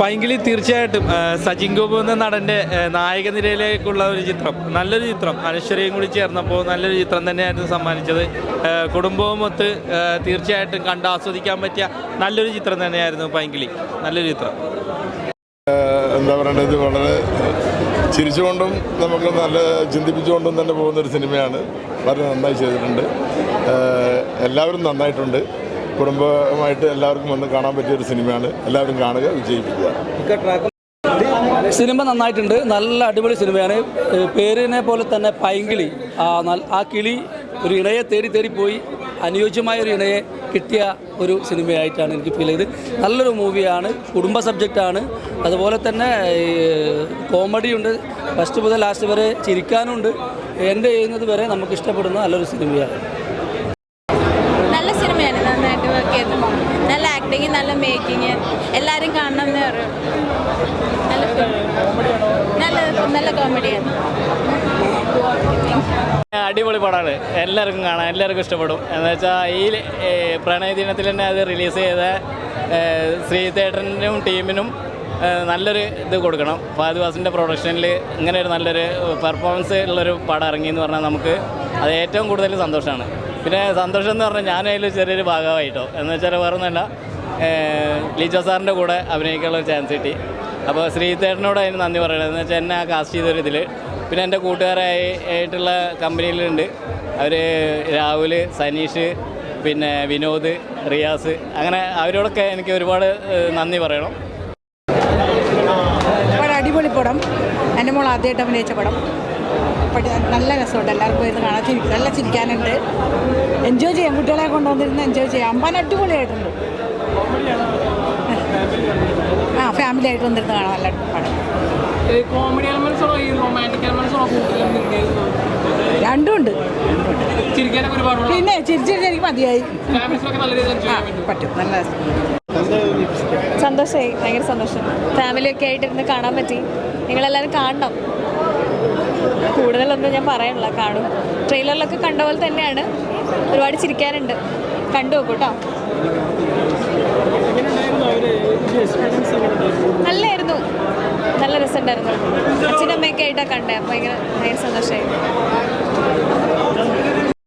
പൈങ്കിളി തീർച്ചയായിട്ടും സജിൻ ഗോപു എന്ന നടന്റെ നായക നിരയിലേക്കുള്ള ഒരു ചിത്രം നല്ലൊരു ചിത്രം. അനശ്വരയും കൂടി ചേർന്നപ്പോൾ നല്ലൊരു ചിത്രം തന്നെയായിരുന്നു സമ്മാനിച്ചത്. ആ, കുടുംബവും ഒത്ത് തീർച്ചയായിട്ടും കണ്ട് ആസ്വദിക്കാൻ പറ്റിയ നല്ലൊരു ചിത്രം തന്നെയായിരുന്നു പൈങ്കിളി. നല്ലൊരു ചിത്രം. എന്താ പറയേണ്ടത്? വളരെ ചിരിച്ചുകൊണ്ടും നമുക്ക് നല്ല ചിന്തിപ്പിച്ചുകൊണ്ടും തന്നെ പോകുന്ന ഒരു സിനിമയാണ്. വളരെ നന്നായി ചെയ്തിട്ടുണ്ട്. എല്ലാവരും നന്നായിട്ടുണ്ട്. കുടുംബമായിട്ട് എല്ലാവർക്കും വന്ന് കാണാൻ പറ്റിയ ഒരു സിനിമയാണ്. എല്ലാവരും കാണുക വിജയിപ്പിക്കുക. സിനിമ നന്നായിട്ടുണ്ട്. നല്ല അടിപൊളി സിനിമയാണ്. പേരിനെ പോലെ തന്നെ പൈങ്കിളി. ആ കിളി ഒരു ഇണയെ തേടി തേടി പോയി. അനുയോജ്യമായ ഒരു ഇണയെ കിട്ടിയ ഒരു സിനിമയായിട്ടാണ് എനിക്ക് ഫീൽ ചെയ്ത് നല്ലൊരു മൂവിയാണ്. കുടുംബ സബ്ജക്റ്റാണ് അതുപോലെ തന്നെ കോമഡിയുണ്ട് ഫസ്റ്റ് മുതൽ ലാസ്റ്റ് വരെ ചിരിക്കാനുണ്ട്. എന്റെ ചെയ്യുന്നത് വരെ നമുക്ക് ഇഷ്ടപ്പെടുന്ന നല്ലൊരു സിനിമയാണ് നല്ല സിനിമയാണ് നന്നായിട്ട് വർക്ക് ചെയ്തു നല്ല ആക്ടിങ് നല്ല മേക്കിങ് എല്ലാവരും കാണണം എന്ന് അറിയുള്ളൂ നല്ല. നല്ല നല്ല കോമഡിയാണ് അടിപൊളി പടമാണ്. എല്ലാവർക്കും കാണാം. എല്ലാവർക്കും ഇഷ്ടപ്പെടും. എന്ന് വെച്ചാൽ ഈ പ്രണയ ദിനത്തിൽ തന്നെ അത് റിലീസ് ചെയ്ത ശ്രീ തേട്ടനും ടീമിനും നല്ലൊരു ഇത് കൊടുക്കണം. ഫാദ് വാസിന്റെ പ്രൊഡക്ഷനിൽ ഇങ്ങനെ ഒരു നല്ലൊരു പെർഫോമൻസ് ഉള്ളൊരു പടം ഇറങ്ങി എന്ന് പറഞ്ഞാൽ നമുക്ക് അത് ഏറ്റവും കൂടുതൽ സന്തോഷമാണ് പിന്നെ സന്തോഷം എന്ന് പറഞ്ഞാൽ ഞാനതിൽ ചെറിയൊരു ഭാഗമായിട്ടോ. എന്ന് വെച്ചാൽ വേറെ ഒന്നുമല്ല ലീജോ സാറിന്റെ കൂടെ അഭിനയിക്കാനുള്ള ഒരു ചാൻസ് കിട്ടി. അപ്പോൾ ശ്രീതേട്ടനോട് അതിന് നന്ദി പറയണം എന്ന് വെച്ചാൽ എന്നെ ആ കാസ്റ്റ് ചെയ്തൊരു ഇതിൽ പിന്നെ എന്റെ കൂട്ടുകാരായി ആയിട്ടുള്ള കമ്പനിയിലുണ്ട്. അവർ രാഹുൽ സനീഷ് പിന്നെ വിനോദ് റിയാസ്. അങ്ങനെ അവരോടൊക്കെ എനിക്ക് ഒരുപാട് നന്ദി പറയണം. അടിപൊളി പടം. എന്റെ മോൾ ആദ്യമായിട്ട് അഭിനയിച്ച പടം. നല്ല രസമുണ്ട് എല്ലാവർക്കും ഇത് കാണാൻ. ചിരി നല്ല ചിരിക്കാനുണ്ട്. എൻജോയ് ചെയ്യാം. കുട്ടികളെ കൊണ്ടുവന്നിരുന്ന് എൻജോയ് ചെയ്യാം. അമ്പാൻ അടിപൊളിയായിട്ടുണ്ട്. ആ ഫാമിലി ആയിട്ട് വന്നിരുന്ന് കാണാം നല്ല പടം. കോമഡി എലമെന്റ്സ് ഈ റൊമാന്റിക് എലമെന്റ്സ് പിന്നെ ചിരിച്ചിട്ട് എനിക്ക് മതിയായി. പറ്റും. നല്ല സന്തോഷമായി ഭയങ്കര സന്തോഷം. ഫാമിലിയൊക്കെ ആയിട്ടിരുന്ന് കാണാൻ പറ്റി. നിങ്ങളെല്ലാവരും കാണണം. കൂടുതലൊന്നും ഞാൻ പറയാനില്ല കാണും. ട്രെയിലറിലൊക്കെ കണ്ട പോലെ തന്നെയാണ്. ഒരുപാട് ചിരിക്കാനുണ്ട്. കണ്ടു നോക്കൂ കേട്ടോ നല്ലായിരുന്നു നല്ല രസമുണ്ടായിരുന്നു അച്ഛനമ്മയൊക്കെ ആയിട്ടാണ് കണ്ടത്. ഭയങ്കര ഭയങ്കര സന്തോഷമായി.